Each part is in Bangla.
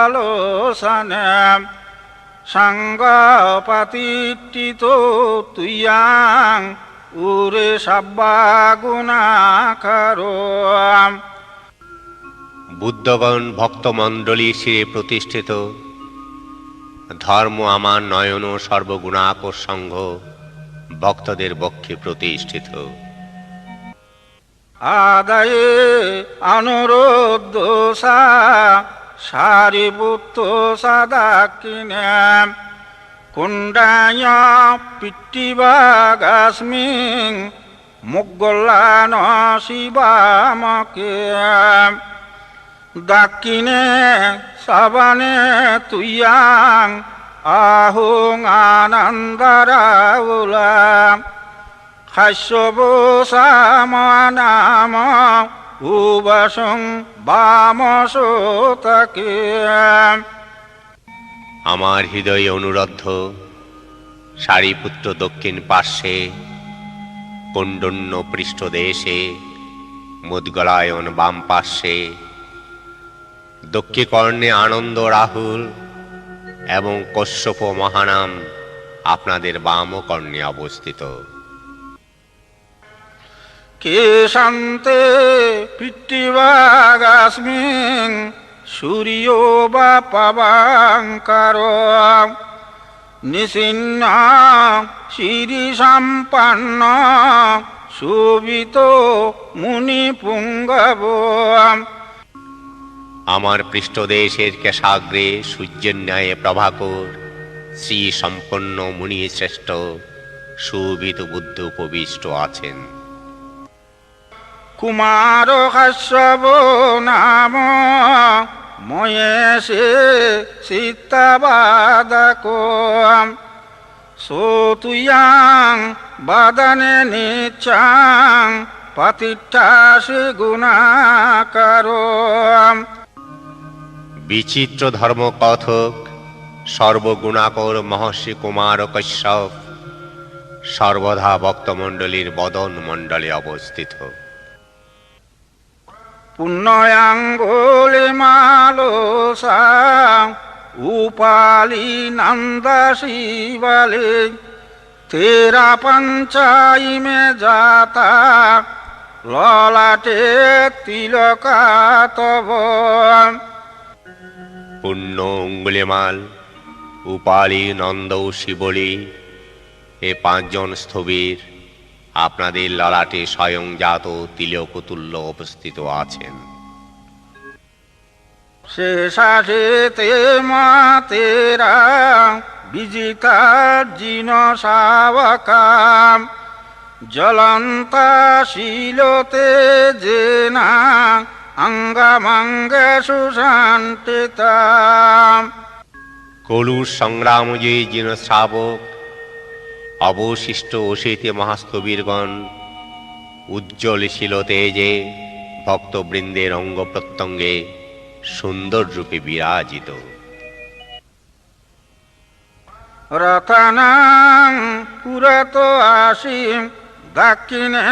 আলোচনা পাতিটিত তুইয়াং উরে সাব্বা গুণা কারও বুদ্ধগণ ভক্তমণ্ডলী শিরে প্রতিষ্ঠিত। ধর্ম আমার নয়ন সর্বগুণাকর সংঘ ভক্তদের বক্ষে প্রতিষ্ঠিত। আদায়ে অনুরোধ সা সারিপুত্র সাদাকিনে কুণ্ডায় পিট্টিবাগাস্মিং মুগল্লান শিবামকে দাক্ষিণে সাবানে তুইয়াং আহুং আনন্দরাউলা। খাস্যব সামানাম আমার হৃদয়ে অনুরদ্ধ সারিপুত্র দক্ষিণ পার্শ্বে কণ্ডন্য পৃষ্ঠদেশে মুদগলায়ন বাম পার্শ্বে দক্ষিণ কর্ণে আনন্দ রাহুল এবং কশ্যপ মহানাম আপনাদের বাম কর্ণে অবস্থিত। কেশান্তে পিট্টিবাগাস্মিং সূর্য বা পাবাঙ্কার শিরি সম্পন্ন, শোভিত মুনি পুঙ্গব আমার পৃষ্ঠদেশের কেশাগ্রে সূর্যের ন্যায় প্রভাকর শ্রী সম্পন্ন মুনি শ্রেষ্ঠ সুবিত বুদ্ধ উপবিষ্ট আছেন। কুমার কাশ্যপ নাম ময়েশে সীতাবাদক সোতুয়াং বাদনে নিচাং পাতিঠাসি গুণাকার বিচিত্র ধর্ম কথক সর্বগুণাকর মহর্ষি কুমার কশ্যপ, সর্বদা ভক্তমণ্ডলীর বদন মণ্ডলে অবস্থিত। পুণ্যাঙ্গুলি মালোসা, উপালি নন্দ শিবালে, তেরা পঞ্চাই মে যাতা, ললাটে তিলকাতব পুণ্য অঙ্গুলিমাল উপালি নন্দ শিবলি, এ পাঁচজন স্থবির। আপনাদের ললাটে স্বয়ংজাত তিলকতুল্য উপস্থিত আছেন। শেষাশে তে মা তেরা বিজিতা জিন শাবকাম জ্বলন্তা শিলতে জেনা অঙ্গমঙ্গ সুশান্তিতা কলুর সংগ্রামজয়ী জিন শ্রাবক অবশিষ্ট অশীতে মহাস্তবীরগণ উজ্জ্বল শিল তেজে ভক্তবৃন্দের অঙ্গ প্রত্যঙ্গে সুন্দর রূপে বিরাজিত। রতনাং পুরত আসিম, দক্ষিণে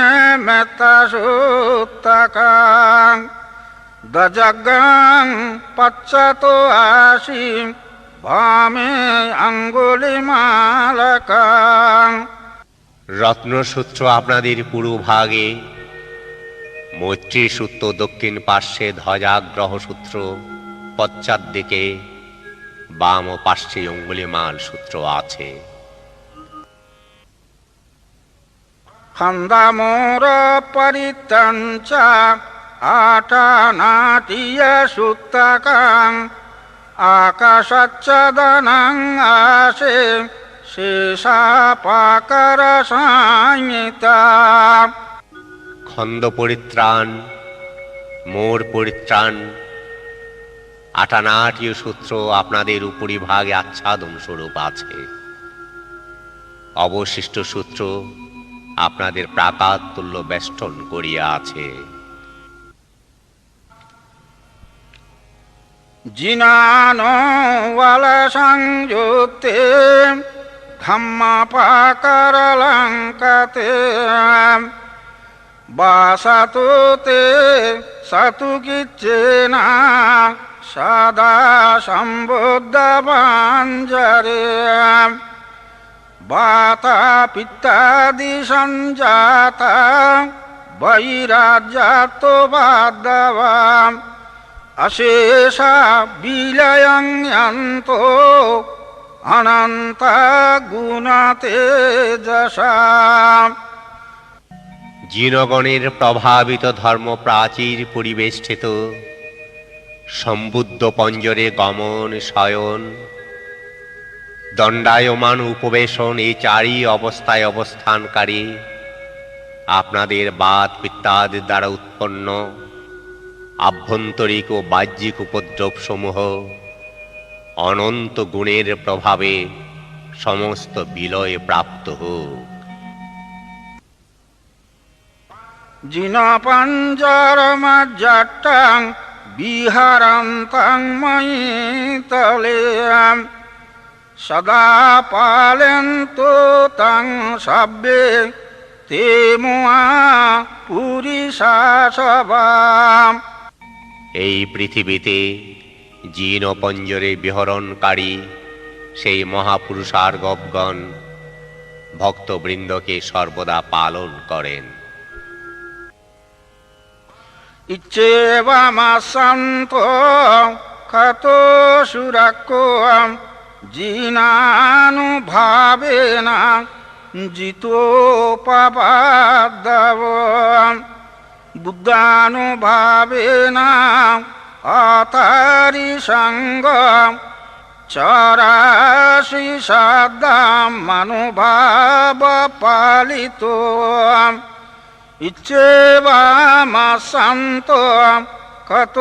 মেতা সুত্তকাং দজগাং পশ্চাত আসিম ভামে আঙ্গুলি মালকাং। রত্নসূত্র আপনাদের পূর্ব ভাগে মৈত্রী সূত্র দক্ষিণ পার্শ্বে ধ্বজাগ্রহ সূত্র পশ্চাৎ দিকে বাম ও পার্শ্বে অঙ্গুলিমাল সূত্র আছে। খন্দমোর পরিতঞ্চ আটা নাটিয় সুত্তকাং। আকাশচ্ছদনং আসে শেষাপাকর সংহিতা। খন্দ পরিত্রাণ, মোর পরিত্রাণ, আটানাটীয় সূত্র আপনাদের উপরিভাগে আচ্ছাদন স্বরূপ আছে। অবশিষ্ট সূত্র আপনাদের প্রাকার তুল্য বেষ্টন করিয়া আছে। জিনানো ওয়াল সংযুক্তে ধম্মাপাকর লঙ্কাতে বাসাতো তে সাতু কিচ্ছেনা সদা সম্বুদ্ধবাঞ্জরে বাতা বিলয়ন্ত অনন্ত গুণতেজসা জিনগণের প্রভাবিত ধর্ম প্রাচীর পরিবেষ্টিত, সম্বুদ্ধ পঞ্জরে গমন, শয়ন, দণ্ডায়মান উপবেশন এই চারি অবস্থায় অবস্থানকারী, আপনাদের বাদ পিত্তাদির দ্বারা উৎপন্ন। আভ্যন্তরিক ও বাহ্যিক উপদ্রব সমূহ অনন্ত গুণের প্রভাবে সমস্ত বিলয়ে প্রাপ্ত হোক। জিন পঞ্জরমজ্জট্টং বিহরন্তং ময়ি তলে সদা পালন্তু তং সব্যে তে মুয়া পুরিষা সবাম এই পৃথিবীতে জিন ও পঞ্জরে বিহরণকারী সেই মহাপুরুষার গবগণ ভক্তবৃন্দকে সর্বদা পালন করেন। ইচ্ছেবামাসন্ত কত সুরাক্য জিনানুভাবেন জিতোপবাদব বুদ্ধানুভাবেন অতারি সঙ্গ চরাশি সদাম মনুভাব পালিত ইচ্ছে ইচ্ছেবামাসন্ত কত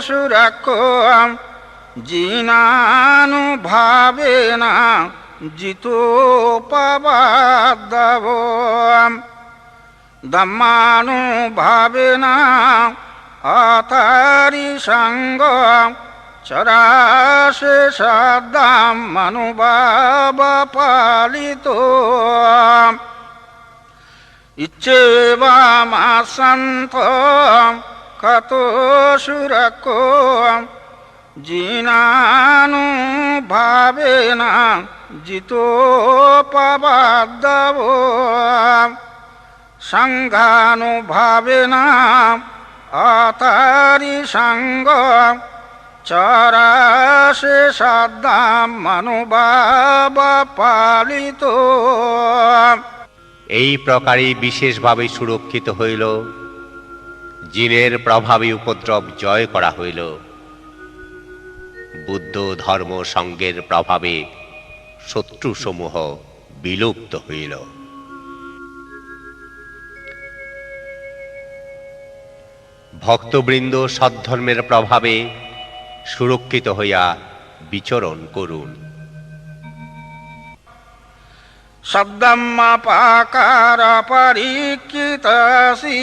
সুরাক্ষ জিনানুভাবেন জিতোপবাদব দম্মানুভাবেন অতারি সঙ্গ চরাশে সদাম মনুভাব পালিত। ইচ্ছেবামাসন্ত কত সুরক জিনানুভাবেন জিতোপবাদব সংঘানুভাবেন অতারি সঙ্গ চরাশে সদাম মনুভাব পালিত। এই প্রকারই বিশেষভাবে সুরক্ষিত হইল। জিনের প্রভাবে উপদ্রব জয় করা হইল। বুদ্ধ ধর্ম সঙ্গের প্রভাবে শত্রুসমূহ বিলুপ্ত হইল। ভক্তবৃন্দ সদ্ধর্মের প্রভাবে সুরক্ষিত হইয়া বিচরণ করুন। শব্দম্মাপাকার পরীক্ষিতসি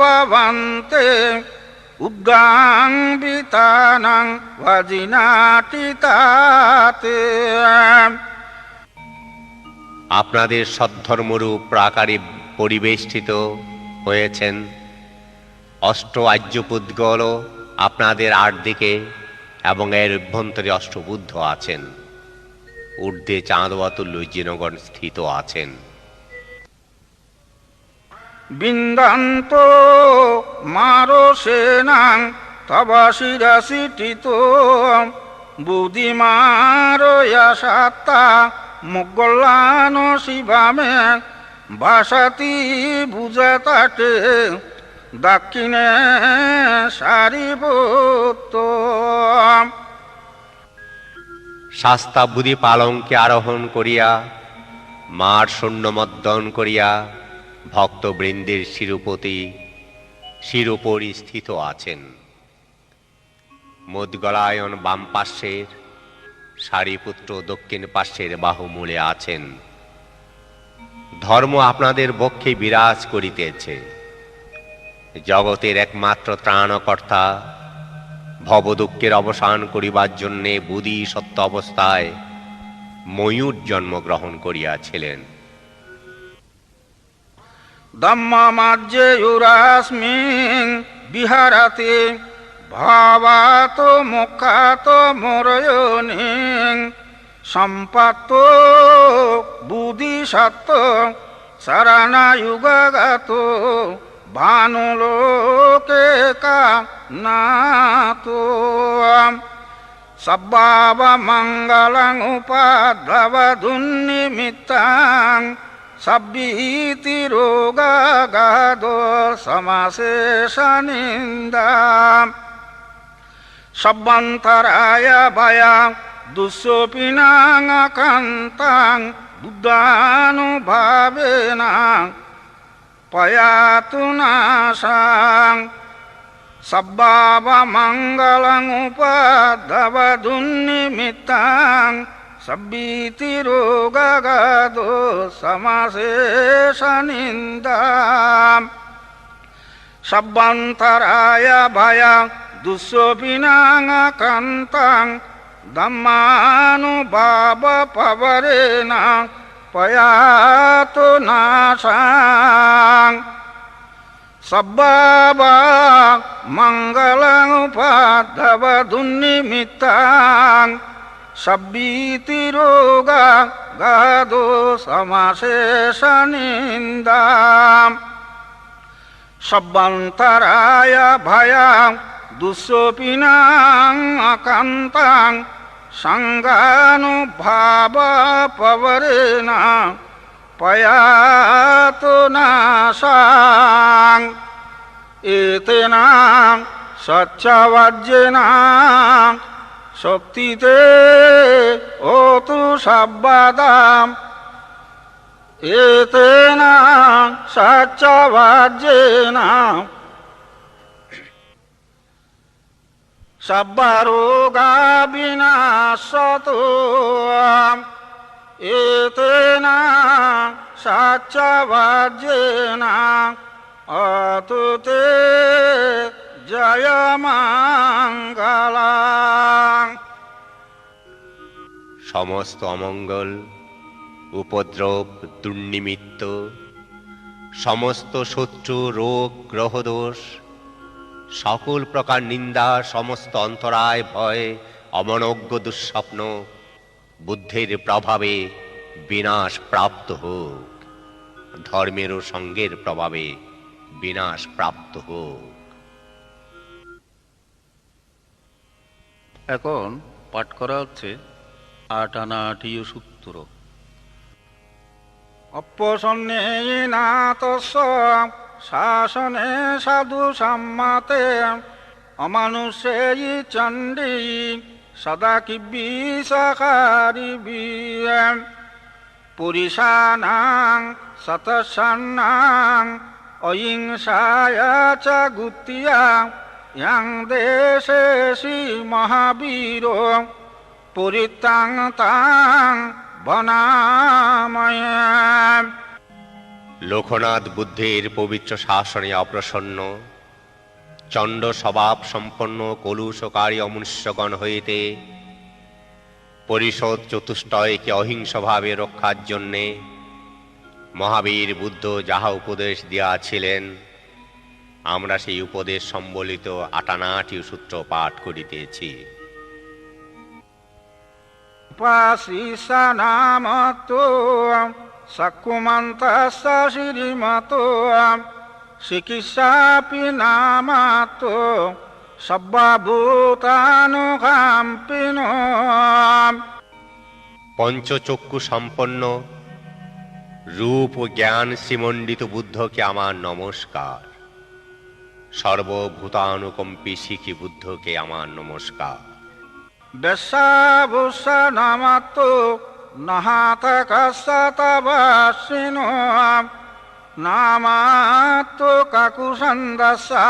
ভবন্তে। আপনাদের সদ্ধর্মরূপ প্রাকারে পরিবেষ্টিত হয়েছেন। অষ্ট আর্যপুদ্গল আপনাদের আট দিকে এবং এর অভ্যন্তরে অষ্টবুদ্ধ আছেন। ঊর্ধ্বে চাঁদওয়াতুল্য জিনগণ স্থিত আছেন। বিন্দন্ত মারো সেনাং, তব শিরসিটিত বুদ্ধিমারো সাত্তা মুগলানো শিবামে, বাসাতি বুঝাতাটে দক্ষিণে সারিভূত শাস্তা বুধি পালঙ্কে আরোহণ করিয়া, মার শূন্যমদ্দন করিয়া ভক্তবৃন্দের শিরুপতি শিরোপরি স্থিত আছেন। মুদগলায়ন বাম পার্শ্বের, সারিপুত্র দক্ষিণ পার্শ্বের বাহুমূলে আছেন। ধর্ম আপনাদের বক্ষে বিরাজ করিতেছে। জগতের একমাত্র ত্রাণকর্তা, ভবদুঃখের অবসান করিবার জন্যে বুধি সত্য অবস্থায় ময়ূর জন্মগ্রহণ করিয়াছিলেন। ধম্মমাজ্যেয়ুরাস্মিং বিহারাতে ভাবাত মুখাত মরয়নিং সম্পাত বুদ্ধিসত্ত শরণায়ুগত ভানুলোকে কা নাতো সব্বাবমঙ্গলং উপাধবধুন্নিমিত্তাং සබ්බීති රෝගාගාදෝ සමසේෂනින්දා සබ්බන්තරාය භයං දුස්සෝපිනං අකන්තං බුද්ධානුභාවේන. පයාතුනාසං සබ්බාව මංගලං උපදව දුන්නිමිතං සබ්බීති රෝගගාදෝ සමසේෂනින්දා සබ්බන්තරාය භයං දුස්සෝපිනාගකන්තං දම්මානු බාබ පවරේනං පයාතුනාසං සබ්බාබා මංගලං උපාදව දුන්නිමිත්තං. উপাধবধুন্নিমিত্তাং সব্বীতিরোগা গাদো সমাশেষনিন্দাম সব্বন্তরায় ভয়া দুঃসোপিনাং আকান্তাং সঙ্গানুভাব পবরেনা পয়াতু নাশাং। এতেনা স্বচ্ছবাজ্যেনা শক্তিতে ও তু সব্বাদাম। এতেনা স্বচ্ছবাজ্যেনা সব্বারোগা বিনাশতো এতেনা সাচ্চবাজ্যেনা অতুতে জয় মঙ্গলাং সমস্ত অমঙ্গল, উপদ্রব, দুর্নিমিত্ত, সমস্ত শত্রু, রোগ, গ্রহদোষ, সকল প্রকার নিন্দা, সমস্ত অন্তরায় ভয়, অমনজ্ঞ দুঃস্বপ্ন, বুদ্ধির প্রভাবে বিনাশ প্রাপ্ত হোক। ধর্মের ও সঙ্গের প্রভাবে বিনাশ প্রাপ্ত হোক। এখন পাঠ করা হচ্ছে আট আনা সূত্র অপ্যসন্নেনাতস্য শাসনে সাধু সম্মতে অমানুষেয়ী চণ্ডী, সদা কিবিষাকারি পুরিষানাং শতসন্নাং অহিংসায় চ গুতিয়া ইয়াং দেশেষি মহাবীর পরিত্যাং তাং বনাময়। লোকনাথ বুদ্ধের পবিত্র শাসনে অপ্রসন্ন, চণ্ড স্বভাব সম্পন্ন কলুষকারী অমনুষ্যগণ হইতে পরিষদ চতুষ্টয়কে অহিংসভাবে রক্ষার জন্যে মহাবীর বুদ্ধ যাহা উপদেশ দিয়াছিলেন আমরা সেই উপদেশ সম্বলিত আটানাটি সূত্র পাঠ করিতেছি। শ্রীমতো চিকিৎসাপি নামাতো সব্বাভূতানুকাম্পিন পঞ্চচক্ষু সম্পন্ন রূপ জ্ঞান শ্রীমণ্ডিত বুদ্ধকে আমার নমস্কার। সর্বভূতানুকম্পী শিখি বুদ্ধকে আমার নমস্কার। বেশাভূষণমাতো নহাতকসতবাসিন নামাতো কাকুসন্দসা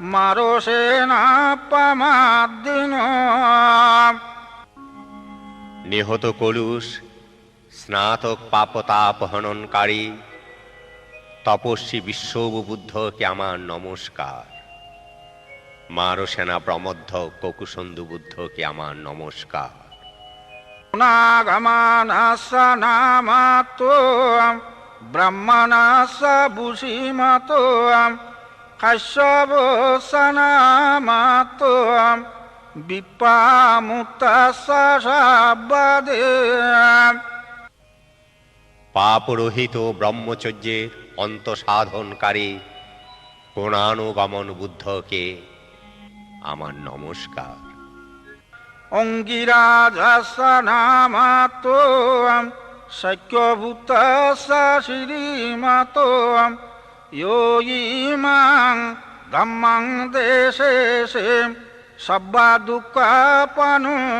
মারোসেনাপমাদ্দিন নিহত কলুষ স্নাতক পাপতাপ হননকারী তপস্বী বিশ্ববুদ্ধকে আমার নমস্কার। মারসেনা প্রমধ্য ককুসন্ধু বুদ্ধকে আমার নমস্কার। নাগমানাস্য নামাতো ব্রহ্মণাস্য বুষিমতো কাশ্যপস্য নামাতো বিপ্পামুক্তাস্য সাব্বাদে পাপরহিত ব্রহ্মচর্যের অন্তসাধনকারী কোণানুগমন বুদ্ধকে আমার নমস্কার। অঙ্গিরাজস্য নামাতো শক্যভূতস্য শ্রীমতো ইমাং ধম্মং দেশে সব্বা দুঃখাপনুদনাং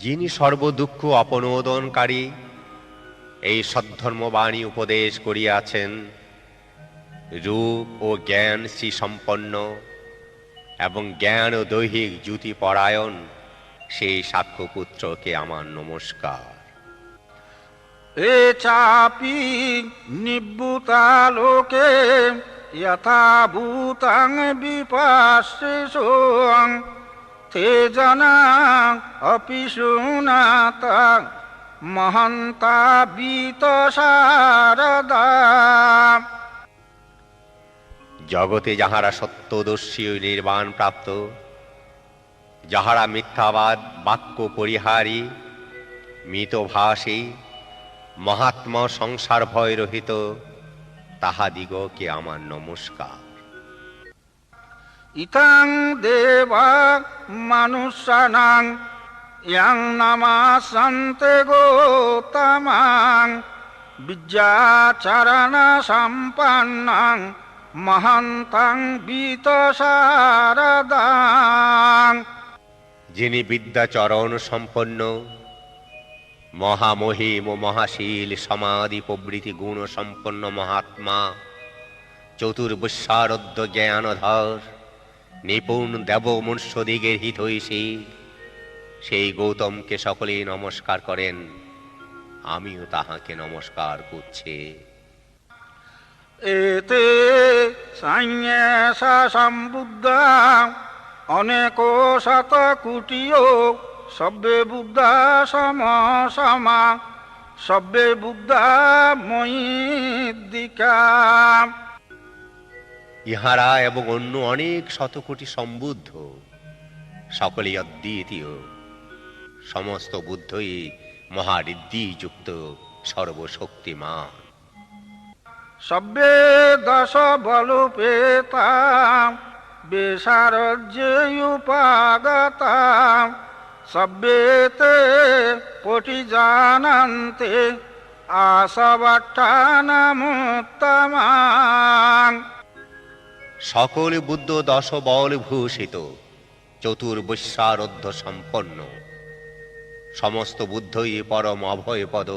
যিনি সর্বদুঃখ অপনোদনকারী এই সদ্ধর্মবাণী উপদেশ করিয়াছেন। রূপ ও জ্ঞান শ্রী সম্পন্ন এবং জ্ঞান ও দৈহিক জ্যুতি পরায়ণ সেই সাক্ষ্যপুত্রকে আমার নমস্কার। এ চাপি নিবৃতালোকে যথা ভূতাং বিপাশিষুং তে জনা অপি মহন্তা বিত শারদা। জগতে যাহারা সত্যদর্শী ও নির্বাণ প্রাপ্ত যাহারা মিথ্যাবাদ বাক্য পরিহারী মৃতভাষী মহাত্মা সংসার ভয় রহিত তাহাদিগকে আমার নমস্কার। ইতাং দেবা মানুষানাং ইয়াং নামাসন্তে গোতমাং, বিদ্যাচরণ সম্পন্নাং, মহন্তাং বিত যিনি বিদ্যাচরণ সম্পন্ন, মহামহিম ও মহাশীল, সমাধি প্রভৃতি গুণ সম্পন্ন মহাত্মা চতুর্বশ্বারদ্য জ্ঞানধর, নিপুণ দেব মনুষ্যদিগের হিতৈষী সেই গৌতমকে সকলেই নমস্কার করেন। আমিও তাহাকে নমস্কার করছি। এতে সম্বুদ্ধা অনেক শত কুটিও সব্যে বুদ্ধা সম সমা সব্যে বুদ্ধা ময়িদ্দিকা ইহারা এবং অন্য অনেক শতকোটি সম্বুদ্ধ সকলেই অদ্বিতীয়। সমস্ত বুদ্ধই মহারিদ্ধিযুক্ত সর্বশক্তিমান। সব্যে দশ বলুপেতা বেসারজ্যুপাগতা সব্যেতে পটি জানন্তে আসবাট্টানামুত্তমাং সকল বুদ্ধ দশ বল ভূষিত চতুর্বশ্বারধ্য সম্পন্ন। সমস্ত বুদ্ধই পরম অভয় পদ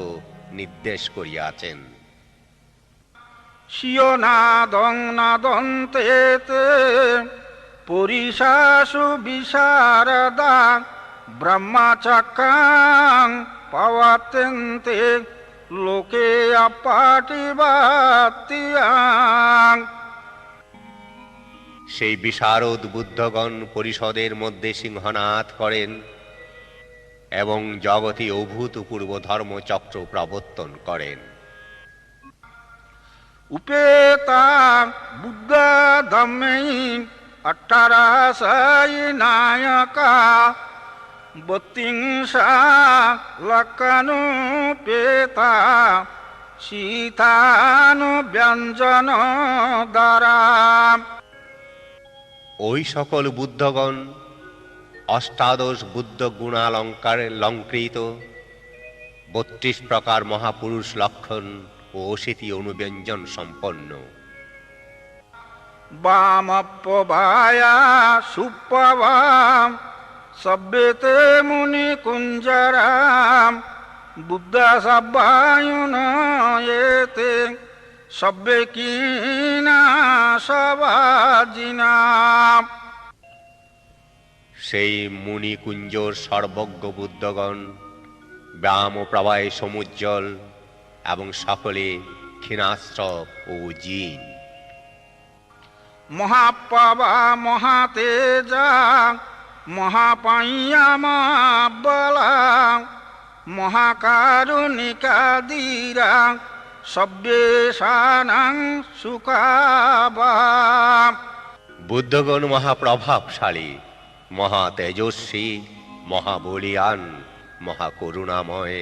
নির্দেশ করিয়াছেন। শিও নাদং নাদন্তেতে পরিশাসু বিশারদা ব্রহ্মচক্রাং পবতেন্তে লোকে অপাটিবাতিয়াং সেই বিশারদ বুদ্ধগণ পরিষদের মধ্যে সিংহনাথ করেন। এবং জগতে অভূতপূর্ব ধর্মচক্র প্রবর্তন করেন। উপেতা বুদ্ধ ধম্মেই অট্টারাশাই নায়কা বত্রিংশা লক্ষণুপেতা সীতানু ব্যঞ্জন দ্বারা। ওই সকল বুদ্ধগণ অষ্টাদশ বুদ্ধ গুণালঙ্কারে লঙ্কৃত। বত্রিশ প্রকার মহাপুরুষ লক্ষণ ও অশীতি অনুব্যঞ্জন সম্পন্ন। বামপ্রভায়া সুপ্রভাম সভ্যতে মুনি কুঞ্জরাম, বুদ্ধ সব্বায়ুন এতে সভ্যে কিনা সবাজিনাম। সেই মুনিকুঞ্জর সর্বজ্ঞ বুদ্ধগণ ব্যায়াম ও প্রবাহে সমুজ্জ্বল এবং সকলে ক্ষীণাস্ত্র ও জিন মহাপ্রভা মহাতেজা মহাপাইয়ামাবলা মহাকারুণিকাদিরা সব্যেশানাং সুখাবা। বুদ্ধগণ মহাপ্রভাবশালী। মহা তেজস্বী মহাবলিয়ান মহাকরুণাময়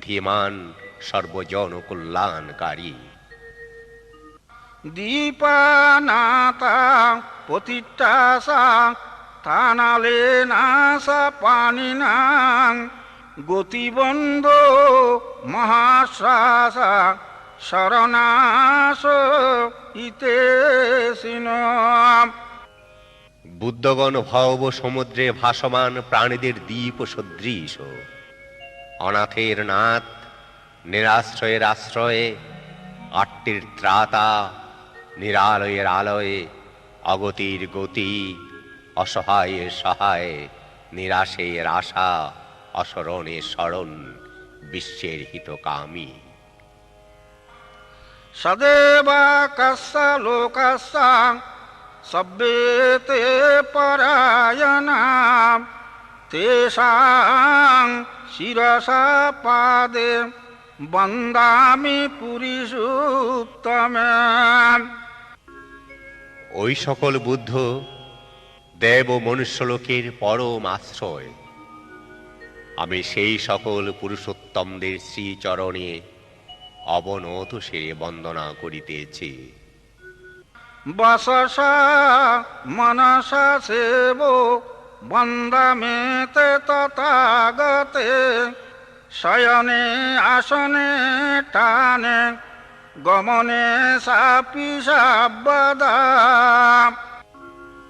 ধীমান সর্বজন কল্যাণকারী দীপানাতা পতিটাসা থানালে নাসা পানিনাং, গতিবন্ধ মহাশ্বাসা, শরণাস ইতে বুদ্ধগণ ভব সমুদ্রে ভাসমান প্রাণীদের দ্বীপ সদৃশ। অনাথের নাথ নিরাশ্রয়ের আশ্রয়ে, আটটির ত্রাতা, নিরালয়ের আলয়ে, অগতির গতি অসহায়ের সহায়, নিরাশের আশা অসরণের স্মরণ, বিশ্বের হিতকামী। সদেবা কস্য লোকস্য সব্যেতে পরায়ণা তেষাং শিরসা পাদে বন্দামি পুরীষুত্তমে ওই সকল বুদ্ধ দেব মনুষ্যলোকের পরম আশ্রয়। আমি সেই সকল পুরুষোত্তমদের শ্রীচরণে অবনত সেরে বন্দনা করিতেছি। বসসা মনসা সেব, বন্দামেতে তথাগতে, শয়নে আসনে টানে, গমনে সাপি সাবদা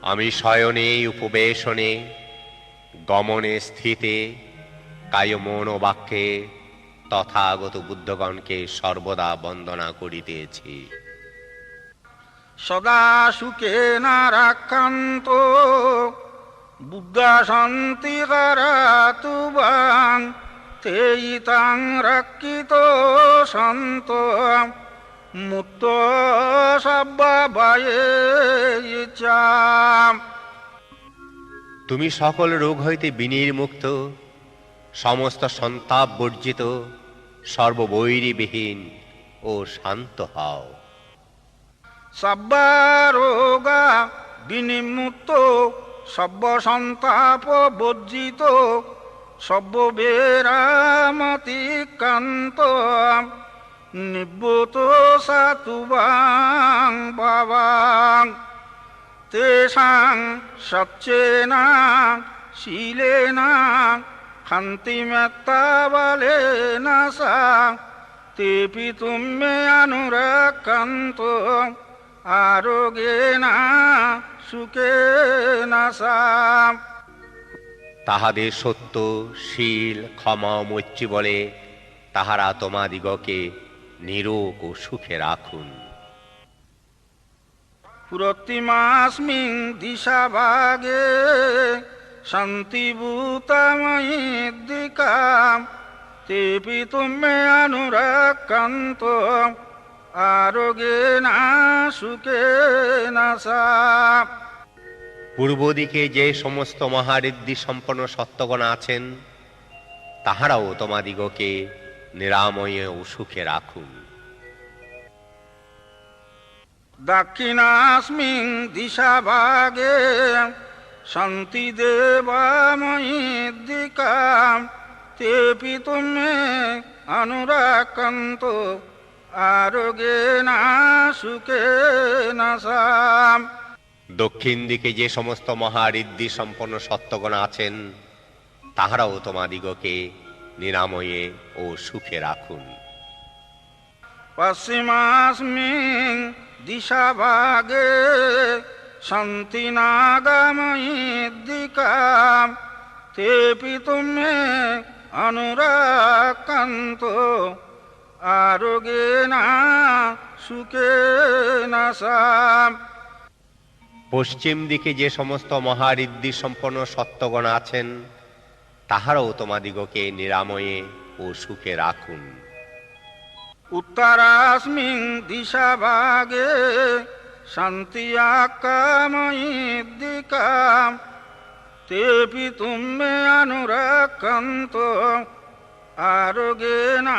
আমি শয়নে উপবেশনে, গমনে স্থিতে কায় মন ও বাক্যে তথাগত বুদ্ধগণকে সর্বদা বন্দনা করিতেছি। সদা সুখে না রাখান্ত বুদ্ধা শান্তি কারাতুবাং তেইতাং রক্ষিত সন্ত মুক্ত সব্বায়ে ইচ্ছা তুমি সকল রোগ হইতে বিনির্মুক্ত, সমস্ত সন্তাপ বর্জিত, সর্ববৈরীবিহীন ও শান্ত হও। সব্বারোগা বিনিমুক্ত সব্য সন্তাপ বর্জিত সব্য বেরামতিকান্ত নিব্বত সাতুবাং বাবাং, তেষাং সচ্চেনা, শীলেনা শান্তিমেত্তাবলেনা সা, তেপি তুমে অনুরক্ষন্ত আরোগেন সুখেন সা তাহাদের সত্য শীল ক্ষমা মৈত্রী বলে তাহারা তোমাদিগকে নিরোগ ও সুখে রাখুন। পুরতিমাস্মিং দিশা ভাগে শান্তিভূতময়ী দিকা তেপি তুমে অনুরক্ষন্ত আরোগেন সুখেন সা। পূর্ব দিকে যে সমস্ত মহারিদ্ধি সম্পন্ন সত্যগণ আছেন তাহারাও তোমাদিগকে নিরাময়ে ও সুখে রাখুন। দক্ষিণাস্মিং দিশা ভাগে শান্তি দেবাময়ী দিকা। তেপি তুমে অনুরাকন্ত দক্ষিণ দিকে যে সমস্ত মহারিদ্ধি সম্পন্ন সত্যগণ আছেন তাহারাও তোমাদিগকে নিরাময়ে ও সুখে রাখুন। পশ্চিমাস্মিং দিশা ভাগে শান্তি নাগাময়ী দিকা তেপি তুমে অনুরাকান্ত আরোগে না সুখে না সাম। পশ্চিম দিকে যে সমস্ত মহারিদ্ধি সম্পন্ন সত্যগণ আছেন তাহারাও তোমাদিগকে নিরাময়ে ও সুখে রাখুন। উত্তরাস্মিন দিশা ভাগে শান্তি দিকাম। তেপি তুমে অনুরাক্ষন্ত আরোগে না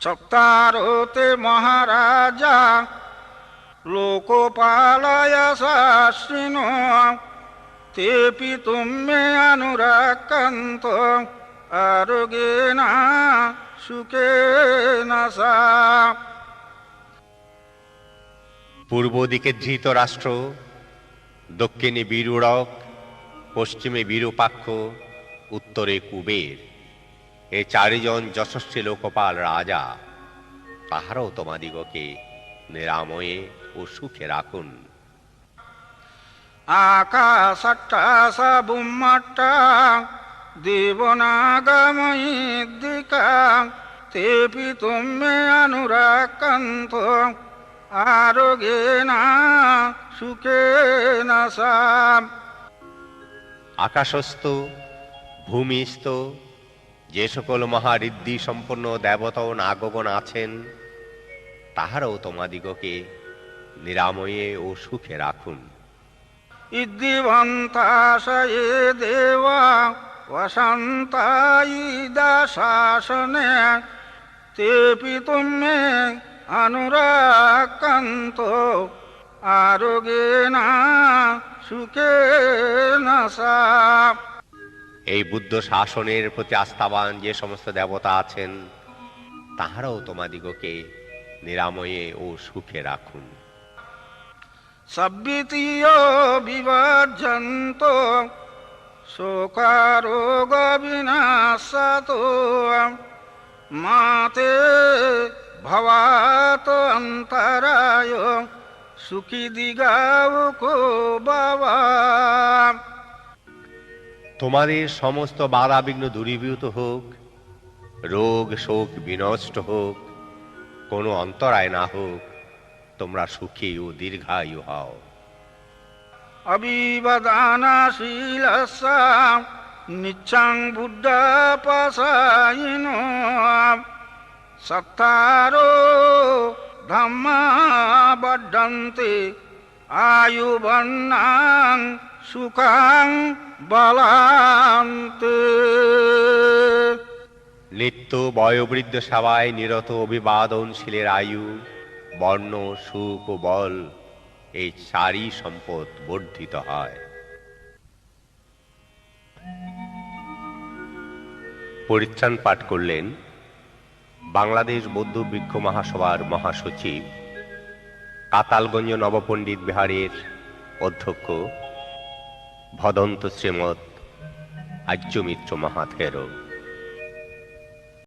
চত্তারোতে মহারাজা লোকপালয় শাস্ত্রিন তেপি তুমে অনুরাকান্ত আরোগ্যেন সুখেন সা। পূর্ব দিকে ধৃত রাষ্ট্র, দক্ষিণে বীরুড়ক পশ্চিমে বিরূপাক্ষ, উত্তরে কুবের। এ চারিজন যশস্বী লোকপাল রাজা। তাহারাও তোমাদিগকে নিরাময়ে ও সুখে রাখুন। আকাশাট্টাস বুম্মাট্টা দেবনাগময়িদ্দিকা তেপি তুমে অনুরাকান্ত আরোগ্যেন সুখেন সা আকাশস্থ ভূমিস্থ যে সকল মহারিদ্ধি সম্পন্ন দেবতা ও নাগগণ আছেন, তাহারাও তোমাদিগকে নিরাময়ে ও সুখে রাখুন। ইদ্দিবন্তাশয়ে দেবা বসন্তায়িদা শাসনে তেপি তুমে অনুরাকান্ত আরোগ্যেন সুখেন সা এই বুদ্ধ শাসনের প্রতি আস্থাবান যে সমস্ত দেবতা আছেন, তাহারাও তোমাদিগকে নিরাময়ে ও সুখে রাখুন। সব্বিতীয় মাতে ভবাত অন্তরায় সুখী দিগাউকো বাবা। তোমাদের সমস্ত বাধা বিঘ্ন দূরীভূত হোক, রোগ, শোক, বিনষ্ট হোক, কোনো অন্তরায় না হোক, তোমরা সুখী ও দীর্ঘায়ু হও। অবিবদানশীলস্য নিচ্ছং বুদ্ধপাশায়িন সত্তারো ধম্মা বড্ডন্তে আয়ুবন্নাং সুখাং বলান্তে। বয়োবৃদ্ধ সেবায় নিরত অভিবাদনশীলের আয়ু, বর্ণ, সুখ ও বল এই চারি সম্পদ বর্ধিত হয়। পরিত্রাণ পাঠ করলেন বাংলাদেশ বৌদ্ধ বৃক্ষ মহাসভার মহাসচিব, কাতালগঞ্জ নবপণ্ডিত বিহারের অধ্যক্ষ ভদন্ত শ্রীমৎ আর্য মিত্র মহাথেরও